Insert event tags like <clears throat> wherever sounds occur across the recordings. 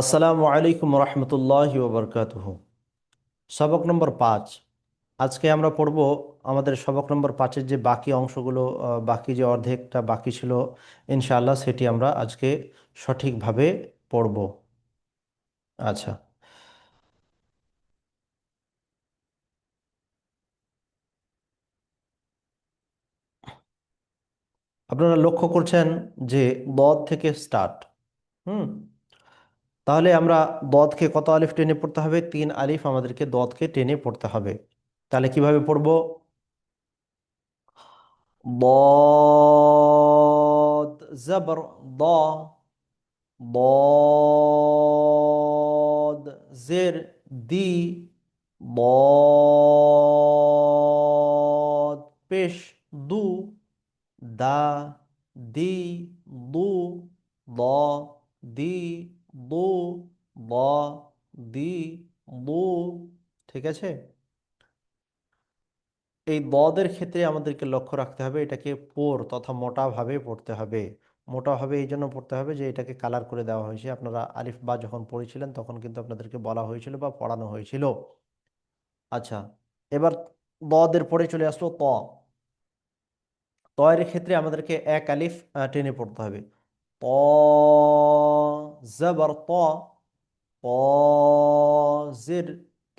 আসসালামু আলাইকুম রহমতুল্লাহ ওবরকাতুহ সবক নম্বর পাঁচ। আজকে আমরা পড়ব আমাদের সবক নম্বর পাঁচের যে বাকি অংশগুলো বাকি যে অর্ধেকটা বাকি ছিল, ইনশাআল্লাহ সেটি আমরা আজকে সঠিকভাবে পড়ব। আচ্ছা। আপনারা লক্ষ্য করছেন যে দদ থেকে স্টার্ট, হুম? তাহলে আমরা দদকে কত আলিফ টেনে পড়তে হবে তিন আলিফ আমাদেরকে দদকে টেনে পড়তে হবে তাহলে কিভাবে পড়ব ضاد زبر ضا ضاد زر দি ضاد পেশ দু দা দি দু দ দি দু দ দি দু ঠিক আছে? এই দদের ক্ষেত্রে আমাদেরকে লক্ষ্য রাখতে হবে, এটাকে পোর তথা মোটাভাবে পড়তে হবে। মোটাভাবে এই জন্য পড়তে হবে যে এটাকে কালার করে দেওয়া হয়েছে। আপনারা আলিফ বা যখন পড়েছিলেন তখন কিন্তু আপনাদেরকে বলা হয়েছিল বা পড়ানো হয়েছিল। আচ্ছা এবার দদের পরে চলে আসলো ত। তয়ের ক্ষেত্রে আমাদেরকে এক আলিফ টেনে পড়তে হবে। ত ত জির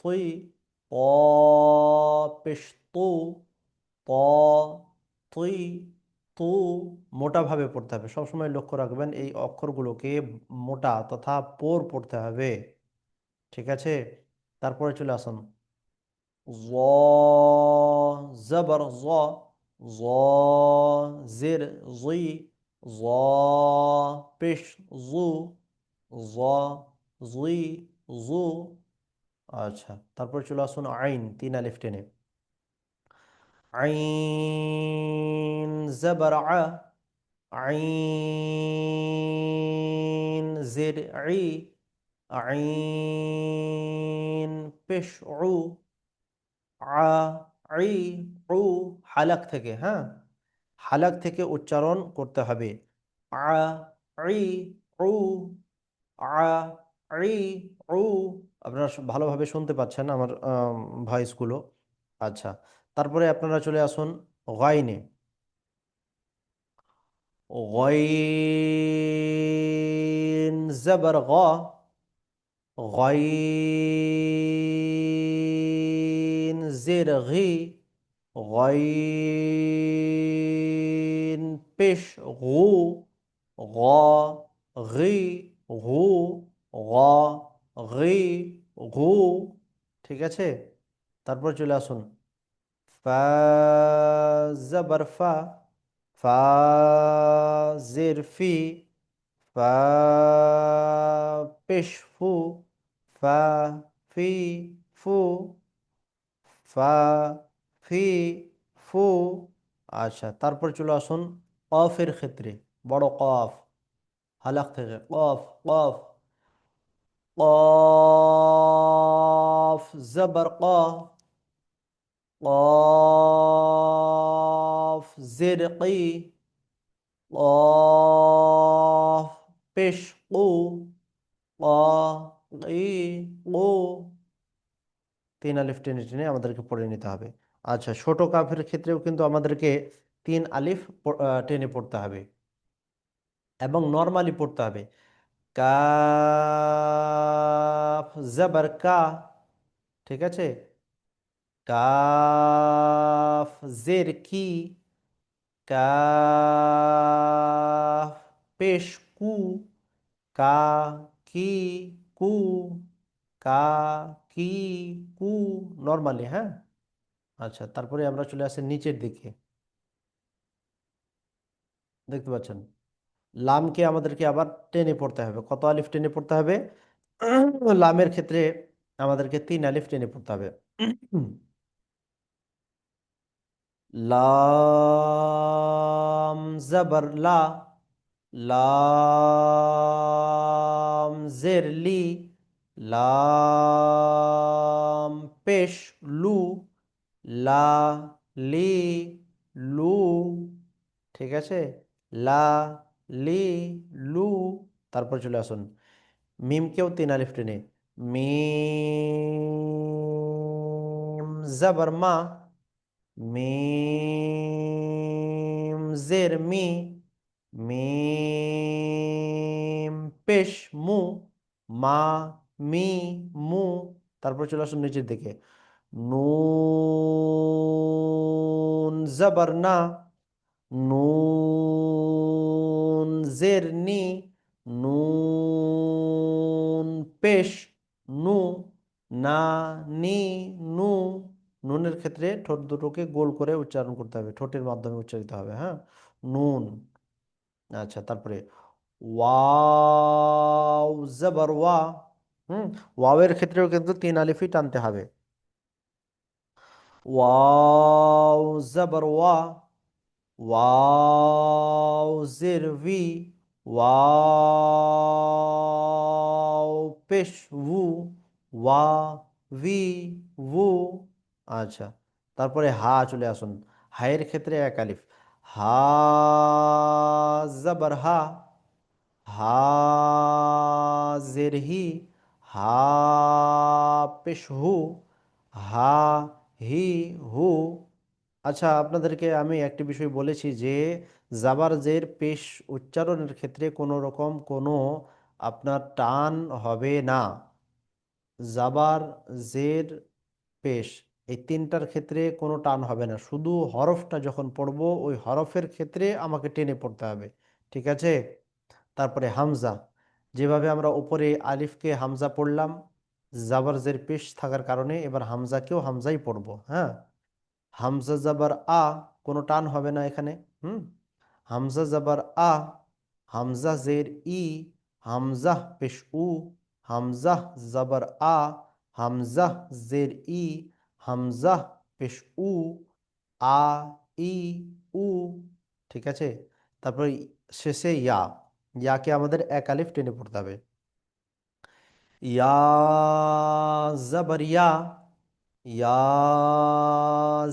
তুই ত পেশ তু ত তুই তু মোটাভাবে পড়তে হবে। সবসময় লক্ষ্য রাখবেন এই অক্ষরগুলোকে মোটা তথা পোর পড়তে হবে। ঠিক আছে? তারপরে চলে আসুন। জ, জবর জ জ, জির জ পেশ জু জ জুই জু আচ্ছা তারপর চলে আসুন আইন, তিন আলিফ টেনে। আইন জবর, আইন জির আই আইন পেশ উ আ আই উ হালাক থেকে হ্যাঁ? হালাক থেকে উচ্চারণ করতে হবে। আপনারা ভালোভাবে শুনতে পাচ্ছেন আমার ভয়েসগুলো আচ্ছা তারপরে আপনারা চলে আসুন গাইনে গ গাইন জির ঘি গাইন পেশ গু গ ঘি গু গ ঘি গু ঠিক আছে? তারপর চলে আসুন। ফা জবর ফা। ফি। ফা, পেশ, ফু। ফা, ফি, ফু। ফা ফি, ফু আচ্ছা তারপর চলে আসুন কফের ক্ষেত্রে। বড় কফ। হালাক থেকে কফ কফ। কফ, জবর ক কফ জির কি কফ পেশ কু ই কু তিন আলিফ টেনে টেনে আমাদেরকে পড়ে নিতে হবে। আচ্ছা ছোট কাফের ক্ষেত্রেও কিন্তু আমাদেরকে তিন আলিফ টেনে পড়তে হবে এবং নর্মালি পড়তে হবে। কাফ, জবর, কা, ঠিক আছে? কাফ, জের, কি? কাফ, পেশ, কু? কা, কি, কু? কা, কি, কু? নর্মালি হ্যাঁ? আচ্ছা তারপরে আমরা চলে আসি নিচের দিকে। দেখতে পাচ্ছেন? লামকে আমাদেরকে আবার টেনে পড়তে হবে। কত আলিফ টেনে পড়তে হবে? <clears throat> লামের ক্ষেত্রে আমাদেরকে তিন আলিফ টেনে পড়তে হবে। <clears throat> লাম জবর লা, লাম জের লি, লাম পেশ লু লা, লি, লু, ঠিক আছে? লা, লি, লু, তারপর চলে আসুন। মিমকেও তিন আলিফ টেনে। মিম জবর মা, মিম জের মি, মিম পেশ মু, মা, মি, মু, তারপর চলে আসুন নিচের দিকে। নুন জবর না, নুন জের নি, নুন পেশ নু, না নি নু। নুনের ক্ষেত্রে ঠোঁট দুটোকে গোল করে উচ্চারণ করতে হবে, ঠোঁটের মাধ্যমে উচ্চারিত হবে হ্যাঁ? নুন। আচ্ছা তারপরে ওয়াও জবর ওয়া, হুম? ওয়াওয়ের ক্ষেত্রেও কিন্তু তিন আলিফই টানতে হবে। ওয়াও জবর ওয়া ওয়াও জের ভি ওয়াও পেশ ভু ওয়া ভি ভু আচ্ছা তারপরে হা চলে আসুন হায়ের ক্ষেত্রে এক আলিফ হা জবর হা হা জের হি হা পেশ হু হা, হি। আচ্ছা আপনাদেরকে আমি একটি বিষয় বলেছি যে জাবার জের পেশ উচ্চারণের ক্ষেত্রে কোনো রকম কোনো আপনার টান হবে না। জাবার জের পেশ, এই তিনটার ক্ষেত্রে কোনো টান হবে না। শুধু হরফটা যখন পড়ব, ওই হরফের ক্ষেত্রে আমাকে টেনে পড়তে হবে। ঠিক আছে? তারপরে হামজা, যেভাবে আমরা উপরে আলিফকে হামজা পড়লাম জাবার জের পেশ থাকার কারণে এবার হামজাকেও হামজাই পড়ব হ্যাঁ? হামজা জাবার আ কোনো টান হবে না এখানে, হুম? হামজা জাবার আ, হামজা জের ই হামজাহ পেশ উ হামজাহ জাবার আ হামজাহ জের ই হামজাহ পেশ উ, আ, ই, উ, ঠিক আছে? তারপর শেষে ইয়া, ইয়াকে আমাদের এক আলিফ টেনে পড়তে হবে। ইয়া ইয়া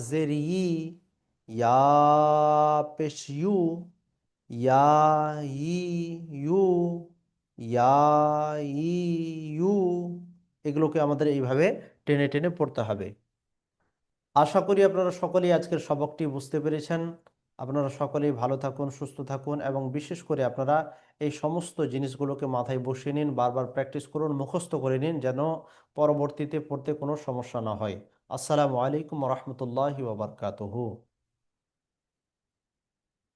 জের ই ইয়া পেশ ইউ ইয়া ই ইউ ইয়া। ই ইউ এগুলোকে আমাদের এইভাবে টেনে টেনে পড়তে হবে। আশা করি আপনারা সকলেই আজকের সবকটি বুঝতে পেরেছেন। আপনারা সকলেই ভালো থাকুন, সুস্থ থাকুন এবং বিশেষ করে আপনারা এই সমস্ত জিনিসগুলোকে মাথায় বসিয়ে নিন, বারবার প্র্যাকটিস করুন, মুখস্থ করে নিন যেন পরবর্তীতে পড়তে কোনো সমস্যা না হয়। আসসালামু আলাইকুম রহমতুল্লাহি ওবরকাতহু